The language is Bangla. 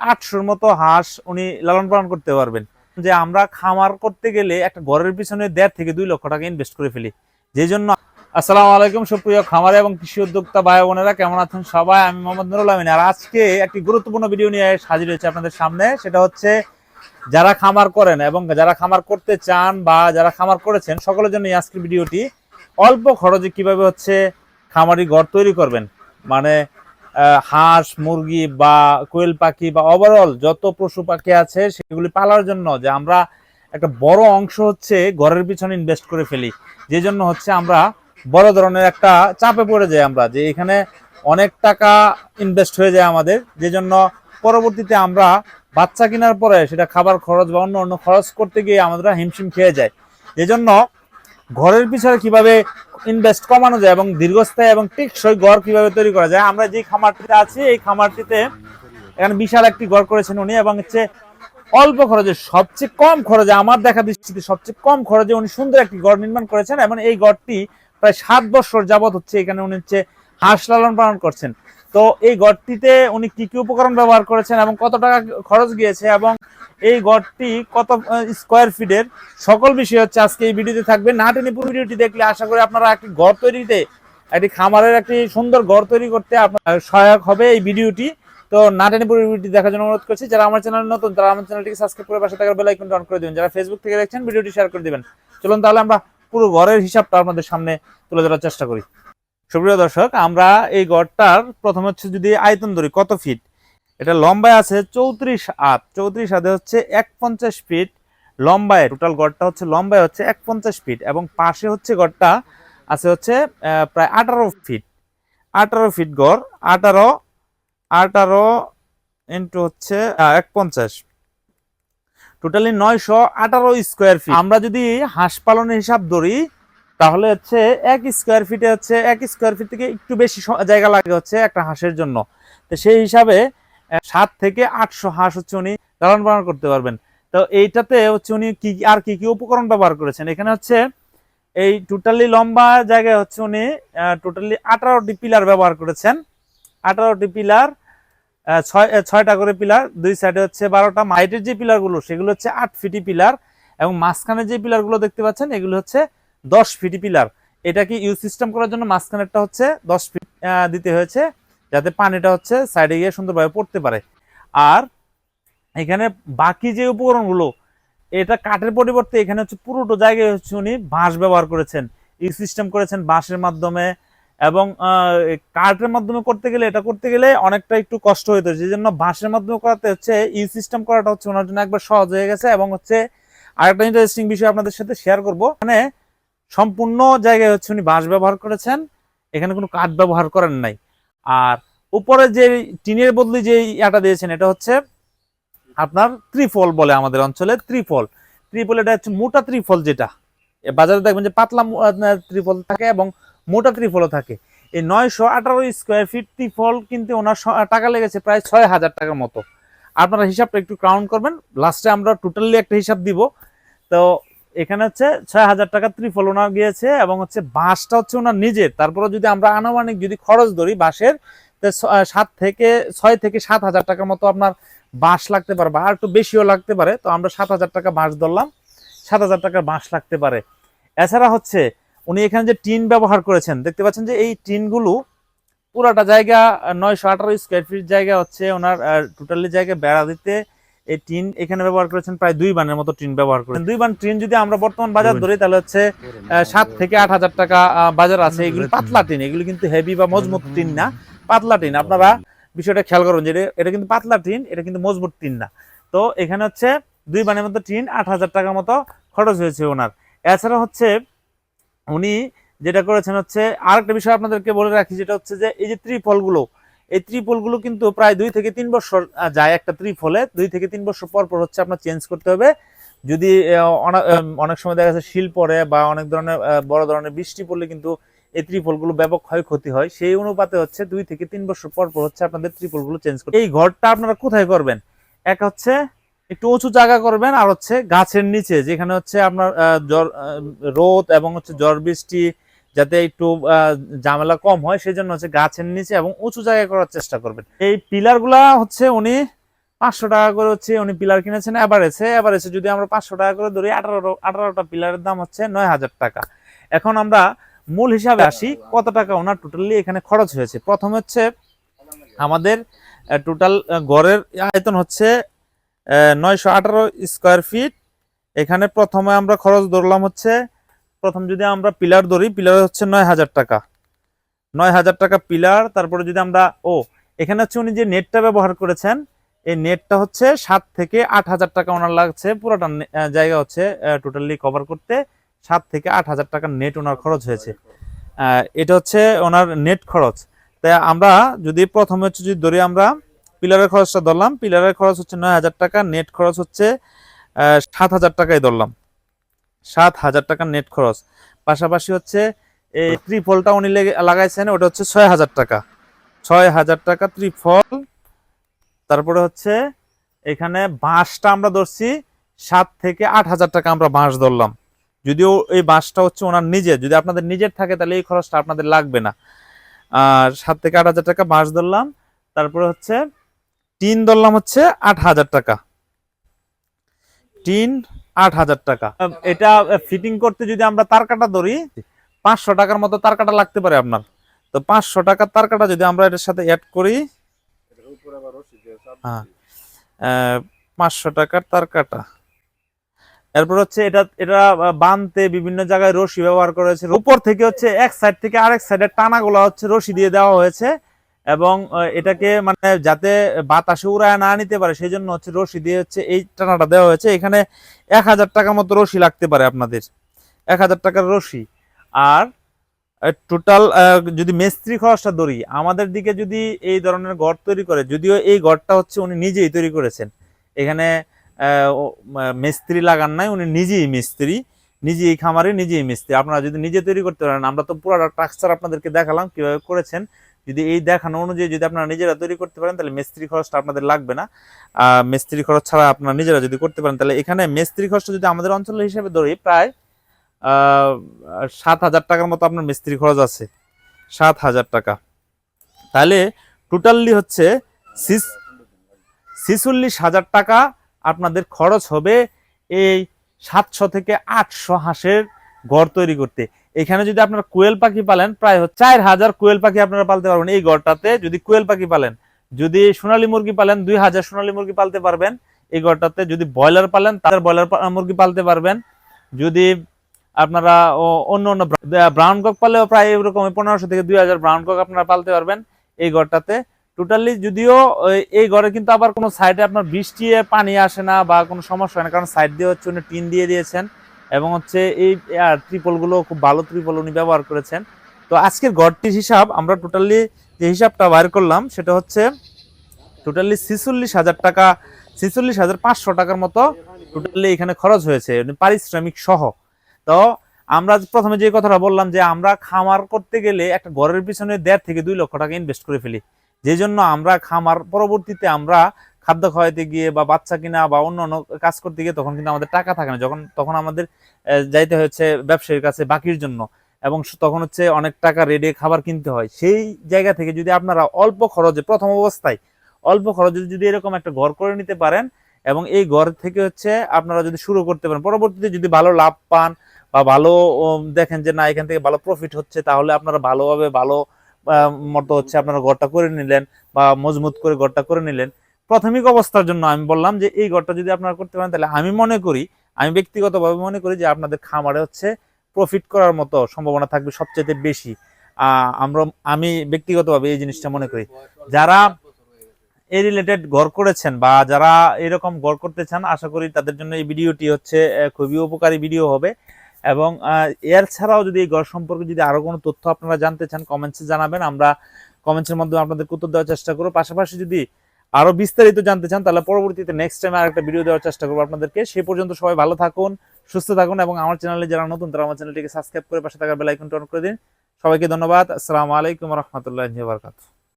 আটশোর মতো হাঁস উনি লালন পালন করতে পারবেন। যে আমরা খামার করতে গেলে একটা ঘরের পিছনে দেড় থেকে দুই লক্ষ টাকা ইনভেস্ট করে ফেলি। যে জন্য আসসালামু আলাইকুম সুপ্রিয় খামারে এবং কৃষি উদ্যোক্তা ভাই বোনেরা, কেমন আছেন সবাই? আমি মোহাম্মদ নুরুল আমিন। আর আজকে একটি গুরুত্বপূর্ণ ভিডিও নিয়ে হাজির হয়েছে আপনাদের সামনে। সেটা হচ্ছে যারা খামার করেন এবং যারা খামার করতে চান বা যারা খামার করেছেন, সকলের জন্য আজকের ভিডিওটি অল্প খরচে কীভাবে হচ্ছে খামারি ঘর তৈরি করবেন। মানে হাঁস, মুরগি বা কোয়েল পাখি বা ওভারঅল যত পশু পাখি আছে, সেগুলি পালার জন্য যে আমরা একটা বড় অংশ হচ্ছে ঘরের পিছনে ইনভেস্ট করে ফেলি। যে জন্য হচ্ছে আমরা বড় ধরনের একটা চাপে পড়ে যাই আমরা, যে এখানে অনেক টাকা ইনভেস্ট হয়ে যায় আমাদের। যে জন্য পরবর্তীতে আমরা বাচ্চা কেনার পরে সেটা খাবার খরচ বা অন্য অন্য খরচ করতে গিয়ে আমরা হিমশিম খেয়ে যায়। যে জন্য ঘরের পিছনে কীভাবে ইনভেস্ট কমানো যায় এবং দীর্ঘস্থায়ী এবং টেকসই গড় কীভাবে তৈরি করা যায়, আমরা যে খামারটিতে আছি, এই খামারটিতে এখানে বিশাল একটি গড় করেছেন উনি এবং হচ্ছে অল্প খরচে, সবচেয়ে কম খরচে, আমার দেখা দৃষ্টিতে সবচেয়ে কম খরচে উনি সুন্দর একটি গড় নির্মাণ করেছেন এবং এই গড়টি প্রায় সাত বছর যাবত হচ্ছে এখানে উনি হচ্ছে হাঁস লালন পালন করছেন। তো এই ঘরটিতে উনি কি কি উপকরণ ব্যবহার করেছেন এবং কত টাকা খরচ গিয়েছে এবং এই ঘরটি কত স্কোয়ার ফিটের সকল বিষয় হচ্ছে আজকে এই ভিডিওতে থাকবে। না টেনে পুরো ভিডিওটি দেখলে আশা করি আপনারা একটি ঘর তৈরিতে, একটি খামারের একটি সুন্দর ঘর তৈরি করতে আপনার সহায়ক হবে এই ভিডিওটি। তো না টেনে পুরো ভিডিওটি দেখার জন্য অনুরোধ করছি, যারা আমার চ্যানেল নতুন, তারা আমার চ্যানেলটিকে সাবস্ক্রাইব করে পাশে থাকার বেল অন করে দিবেন। যারা ফেসবুক থেকে দেখছেন, ভিডিওটি শেয়ার করে দিবেন। চলুন তাহলে আমরা পুরো ঘরের হিসাবটা আপনাদের সামনে তুলে ধরার চেষ্টা করি। সুপ্রিয় দর্শক, আমরা এই গড়টার প্রথম হচ্ছে যদি আয়তন ধরি, কত ফিট এটা লম্বায় আছে চৌত্রিশ আট চৌত্রিশ হাতে হচ্ছে এক পঞ্চাশ ফিট লম্বায়। টোটাল গড়টা হচ্ছে, লম্বায় হচ্ছে এক পঞ্চাশ ফিট এবং পাশে হচ্ছে গড়টা আছে হচ্ছে প্রায় আঠারো ফিট আঠারো ফিট গড়, আঠারো আঠারো ইন্টু হচ্ছে এক পঞ্চাশ টোটালি নয়শো আঠারো স্কোয়ার ফিট আমরা যদি হাঁস পালনের হিসাব ধরি তাহলে হচ্ছে এক স্কোয়ার ফিটে হচ্ছে, এক স্কোয়ার ফিট থেকে একটু বেশি জায়গা লাগে হচ্ছে একটা হাঁসের জন্য। তো সেই হিসাবে সাত থেকে আটশো হাঁস হচ্ছে উনি লালন পালন করতে পারবেন। তো এইটাতে হচ্ছে উনি কি আর কি কি উপকরণ ব্যবহার করেছেন? এখানে হচ্ছে এই টোটালি লম্বা জায়গায় হচ্ছে উনি টোটালি আঠারোটি পিলার ব্যবহার করেছেন। আঠারোটি পিলার ছয় ছয়টা করে পিলার, দুই সাইডে হচ্ছে বারোটা। মাইটের যে পিলারগুলো, সেগুলো হচ্ছে আট ফিটি পিলার। এবং মাঝখানে যে পিলারগুলো দেখতে পাচ্ছেন, এগুলো হচ্ছে দশ ফিটি পিলার। এটাকে ইউজ সিস্টেম করার জন্য মাঝখানেরটা হচ্ছে দশ ফিট দিতে হয়েছে, যাতে পানিটা হচ্ছে সাইডে গিয়ে সুন্দরভাবে পড়তে পারে। আর এখানে বাকি যে উপকরণগুলো, এটা কাঠের পরিবর্তে এখানে হচ্ছে পুরোটো জায়গায় হচ্ছে উনি বাঁশ ব্যবহার করেছেন। ইউজ সিস্টেম করেছেন বাঁশের মাধ্যমে এবং কাঠের মাধ্যমে করতে গেলে, এটা করতে গেলে অনেকটা একটু কষ্ট হইতো। সেই জন্য বাঁশের মাধ্যমে করাতে হচ্ছে ইউজ সিস্টেম করাটা হচ্ছে ওনার জন্য একবার সহজ হয়ে গেছে এবং হচ্ছে আরেকটা ইন্টারেস্টিং বিষয় আপনাদের সাথে শেয়ার করব। মানে সম্পূর্ণ জায়গায় হচ্ছে উনি বাঁশ ব্যবহার করেছেন। এখানে কোনো কাঠ ব্যবহার করেন নাই। আর উপরে যে টিনের বদলি যে ইয়াটা দিয়েছেন, এটা হচ্ছে আপনার ত্রিফল বলে আমাদের অঞ্চলে ত্রিফল। ত্রিফল এটা হচ্ছে মোটা ত্রিফল যেটা। বাজারে দেখবেন যে পাতলা ত্রিফল থাকে এবং মোটা ত্রিফলও থাকে। এই নয়শো আঠারো স্কোয়ার ফিট ত্রিফল কিন্তু ওনার টাকা লেগেছে প্রায় ছয় হাজার টাকার মতো। আপনারা হিসাবটা একটু কাউন্ট করবেন। লাস্টে আমরা টোটালি একটা হিসাব দিব। তো এখানে হচ্ছে ছয় হাজার টাকা ত্রিফল ওনার গিয়েছে এবং হচ্ছে বাঁশটা হচ্ছে ওনার নিজের। তারপরে যদি আমরা আনুমানিক যদি খরচ ধরি বাঁশের সাত থেকে ছয় থেকে সাত হাজার টাকার মতো আপনার বাঁশ লাগতে পারে বা আর একটু বেশিও লাগতে পারে। তো আমরা সাত হাজার টাকা বাঁশ ধরলাম, সাত হাজার টাকার বাঁশ লাগতে পারে। এছাড়া হচ্ছে উনি এখানে যে টিন ব্যবহার করেছেন, দেখতে পাচ্ছেন যে এই টিনগুলো পুরাটা জায়গা নয়শো আঠারো স্কোয়ার ফিট জায়গা হচ্ছে ওনার টোটালি জায়গা বেড়া দিতে এই টিন এখানে ব্যবহার করেছেন প্রায় দুই বানের মতো টিন ব্যবহার করেছেন। দুই বান টিন যদি আমরা বর্তমান বাজার ধরি তাহলে হচ্ছে সাত থেকে আট হাজার টাকা বাজার আছে। এগুলি পাতলা টিন এগুলি কিন্তু হেভি বা মজবুত টিন না। পাতলা টিন। আপনারা বিষয়টা খেয়াল করুন যে এটা- কিন্তু পাতলা টিন এটা কিন্তু মজবুত টিন না। তো এখানে হচ্ছে দুই বানের মতো টিন আট হাজার টাকার মতো খরচ হয়েছে ওনার। এছাড়া হচ্ছে উনি যেটা করেছেন হচ্ছে আরেকটা বিষয় আপনাদেরকে বলে রাখি যেটা হচ্ছে যে এই যে ত্রিফলগুলো এই ত্রিফলগুলো কিন্তু প্রায় দুই থেকে তিন বছর যায় একটা ত্রিফলে দুই থেকে তিন বছর পর পর হচ্ছে আপনার চেঞ্জ করতে হবে। যদি অনেক সময় দেখা যাচ্ছে শিল পড়ে বা অনেক ধরনের বড় ধরনের বৃষ্টি পড়লে কিন্তু এই ত্রিফলগুলো ব্যাপক ক্ষয়ক্ষতি হয়। সেই অনুপাতে হচ্ছে দুই থেকে তিন বছর পর পর হচ্ছে আপনাদের ত্রিফলগুলো চেঞ্জ করতে এই ঘরটা আপনারা কোথায় করবেন? এক হচ্ছে একটু উঁচু জায়গা করবেন, আর হচ্ছে গাছের নিচে, যেখানে হচ্ছে আপনার জ্বর রোদ এবং হচ্ছে ঝড় বৃষ্টি যাতে একটু ঝামেলা কম হয় সেই জন্য হচ্ছে গাছের নিচে এবং উঁচু জায়গায় করার চেষ্টা করবেন। এই পিলারগুলা হচ্ছে উনি পাঁচশো টাকা করে হচ্ছে উনি পিলার কিনেছেন এভারেজে এভারেজে যদি আমরা পাঁচশো টাকা করে ধরি, আঠারো, আঠারোটা পিলারের দাম হচ্ছে নয় হাজার টাকা। এখন আমরা মূল হিসাবে আসি, কত টাকা ওনার টোটালি এখানে খরচ হয়েছে? প্রথম হচ্ছে আমাদের টোটাল গড়ের আয়তন হচ্ছে নয়শো আঠারো স্কোয়ার ফিট। এখানে প্রথমে আমরা খরচ ধরলাম হচ্ছে প্রথম যদি আমরা পিলার ধরি, পিলার হচ্ছে নয় হাজার টাকা। নয় হাজার টাকা পিলার, তারপরে যদি আমরা, ও, এখানে হচ্ছে উনি যে নেটটা ব্যবহার করেছেন, এই নেটটা হচ্ছে সাত থেকে আট হাজার টাকা ওনার লাগছে। পুরোটা জায়গা হচ্ছে টোটালি কভার করতে সাত থেকে আট হাজার টাকার নেট ওনার খরচ হয়েছে। এটা হচ্ছে ওনার নেট খরচ। তাই আমরা যদি প্রথমে হচ্ছে যদি ধরি আমরা, পিলারের খরচটা ধরলাম, পিলারের খরচ হচ্ছে নয় হাজার টাকা নেট খরচ হচ্ছে সাত হাজার টাকাই ধরলাম। সাত হাজার টাকার নেট খরচ। পাশাপাশি হচ্ছে এই ত্রিফলটা উনি লেগে- লাগাইছেন, ওটা হচ্ছে ছয় হাজার টাকা। ছয় হাজার টাকা ত্রিফল তারপরে হচ্ছে এখানে বাঁশটা আমরা ধরছি, সাত থেকে আট হাজার টাকা আমরা বাঁশ ধরলাম। যদিও এই বাঁশটা হচ্ছে ওনার নিজের, যদি আপনাদের নিজের থাকে তাহলে এই খরচটা আপনাদের লাগবে না। আর সাত থেকে আট হাজার টাকা বাঁশ ধরলাম, তারপরে হচ্ছে টিন ধরলাম হচ্ছে আট হাজার টাকা। টিন আট হাজার টাকা। এটা ফিটিং করতে যদি আমরা তার কাটা ধরি পাঁচশো টাকার মতো তার কাটা লাগতে পারে আপনার। তো পাঁচশো টাকার তার কাটা যদি আমরা এটার সাথে অ্যাড করি হ্যাঁ পাঁচশো টাকার তার কাটা এরপর হচ্ছে এটা এটা বানতে বিভিন্ন জায়গায় রশি ব্যবহার করেছে উপর থেকে হচ্ছে এক সাইড থেকে আরেক সাইডের টানাগুলো হচ্ছে রশি দিয়ে দেওয়া হয়েছে। এবং এটাকে মানে যাতে বাতাসে উড়ায় না নিতে পারে সেই জন্য হচ্ছে রশি দিয়ে হচ্ছে এই টানাটা দেওয়া হয়েছে। এখানে এক হাজার টাকার মতো রশি লাগতে পারে আপনাদের। এক হাজার টাকার রশি। আর টোটাল যদি মিস্ত্রি খরচটা ধরি, আমাদের দিকে যদি এই ধরনের ঘর তৈরি করে, যদিও এই ঘরটা হচ্ছে উনি নিজেই তৈরি করেছেন। এখানে মিস্ত্রি লাগান নাই, উনি নিজেই মিস্ত্রি। নিজেই খামারে নিজেই মিস্ত্রি। আপনারা যদি নিজে তৈরি করতে পারেন, আমরা তো পুরো স্ট্রাকচার আপনাদেরকে দেখালাম কীভাবে করেছেন। যদি এই দেখানো অনুযায়ী যদি আপনারা নিজেরা তৈরি করতে পারেন, তাহলে মিস্ত্রি খরচটা আপনাদের লাগবে না। মিস্ত্রি খরচ ছাড়া আপনারা নিজেরা যদি করতে পারেন, তাহলে এখানে মিস্ত্রি খরচটা যদি আমাদের অঞ্চলের হিসেবে ধরি, প্রায় সাত হাজার টাকার মতো আপনার মিস্ত্রি খরচ আছে। সাত হাজার টাকা। তাহলে টোটালি হচ্ছে ছিচল্লিশ হাজার টাকা আপনাদের খরচ হবে এই সাতশো থেকে আটশো হাঁসের ঘর তৈরি করতে। এখানে যদি আপনারা কোয়েল পাখি পালেন, প্রায় চার হাজার কোয়েল পাখি আপনারা পালতে পারবেন এই ঘরটাতে যদি কোয়েল পাখি পালেন, যদি সোনালী মুরগি পালেন, দুই হাজার সোনালী মুরগি পালতে পারবেন। এই ঘরটাতে যদি ব্রয়লার পালেন তাদের ব্রয়লার মুরগি পালতে পারবেন। যদি আপনারা অন্য অন্য ব্রাউন কক পালেও প্রায় এরকম পনেরোশো থেকে দুই হাজার ব্রাউন কক আপনারা পালতে পারবেন এই ঘরটাতে টোটালি যদিও এই ঘরে কিন্তু আবার কোনো সাইডে আপনার বৃষ্টি পানি আসে না বা কোনো সমস্যা হয় না, কারণ সাইড দিয়ে হচ্ছে উনি টিন দিয়ে দিয়েছেন। এবং হচ্ছে এই ত্রিপলগুলো খুব ভালো ত্রিপল উনি ব্যবহার করেছেন। তো আজকের ঘরটির হিসাব আমরা টোটালি যে হিসাবটা বাইর করলাম, সেটা হচ্ছে টোটালি ছিচল্লিশ হাজার টাকা, ছিচল্লিশ হাজার পাঁচশো টাকার মতো টোটালি এখানে খরচ হয়েছে মানে পারিশ্রমিক সহ। তো আমরা প্রথমে যে কথাটা বললাম যে আমরা খামার করতে গেলে একটা ঘরের পিছনে দেড় থেকে দুই লক্ষ টাকা ইনভেস্ট করে ফেলি। যে জন্য আমরা খামার পরবর্তীতে আমরা খাদ্য খাওয়াইতে গিয়ে বা বাচ্চা কিনা বা অন্য অন্য কাজ করতে গিয়ে তখন কিন্তু আমাদের টাকা থাকে না। যখন, তখন আমাদের যাইতে হচ্ছে ব্যবসায়ীর কাছে বাকির জন্য এবং তখন হচ্ছে অনেক টাকা রেডে খাবার কিনতে হয়। সেই জায়গা থেকে যদি আপনারা অল্প খরচে, প্রথম অবস্থায় অল্প খরচে যদি এরকম একটা ঘর করে নিতে পারেন এবং এই ঘর থেকে হচ্ছে আপনারা যদি শুরু করতে পারেন, পরবর্তীতে যদি ভালো লাভ পান বা ভালো দেখেন যে না, এখান থেকে ভালো প্রফিট হচ্ছে, তাহলে আপনারা ভালোভাবে ভালো মতো হচ্ছে আপনারা ঘরটা করে নিলেন বা মজবুত করে ঘরটা করে নিলেন। প্রাথমিক অবস্থার জন্য আমি বললাম যে এই ঘরটা যদি আপনারা করতে পারেন, তাহলে আমি মনে করি, আমি ব্যক্তিগতভাবে মনে করি যে আপনাদের খামারে হচ্ছে প্রফিট করার মতো সম্ভাবনা থাকবে সবচেয়ে বেশি। আমরা, আমি ব্যক্তিগতভাবে এই জিনিসটা মনে করি। যারা এই রিলেটেড ঘর করেছেন বা যারা এরকম ঘর করতে চান, আশা করি তাদের জন্য এই ভিডিওটি হচ্ছে খুবই উপকারী ভিডিও হবে। এবং এর ছাড়াও যদি এই ঘর সম্পর্কে যদি আরও কোনো তথ্য আপনারা জানতে চান কমেন্টসে জানাবেন। আমরা কমেন্টসের মাধ্যমে আপনাদের উত্তর দেওয়ার চেষ্টা করব। পাশাপাশি যদি আরও বিস্তারিত জানতে চান, তাহলে পরবর্তীতে নেক্সট টাইম আর একটা ভিডিও দেওয়ার চেষ্টা করব আপনাদেরকে। সে পর্যন্ত সবাই ভালো থাকুন, সুস্থ থাকুন এবং আমার চ্যানেলে যারা নতুন, তারা আমার চ্যানেলটিকে সাবস্ক্রাইব করে পাশে থাকার বেলাইকন টন করে দিন। সবাইকে ধন্যবাদ। আসসালামু আলাইকুম রহমতুল্লাহ বারকাতুহ।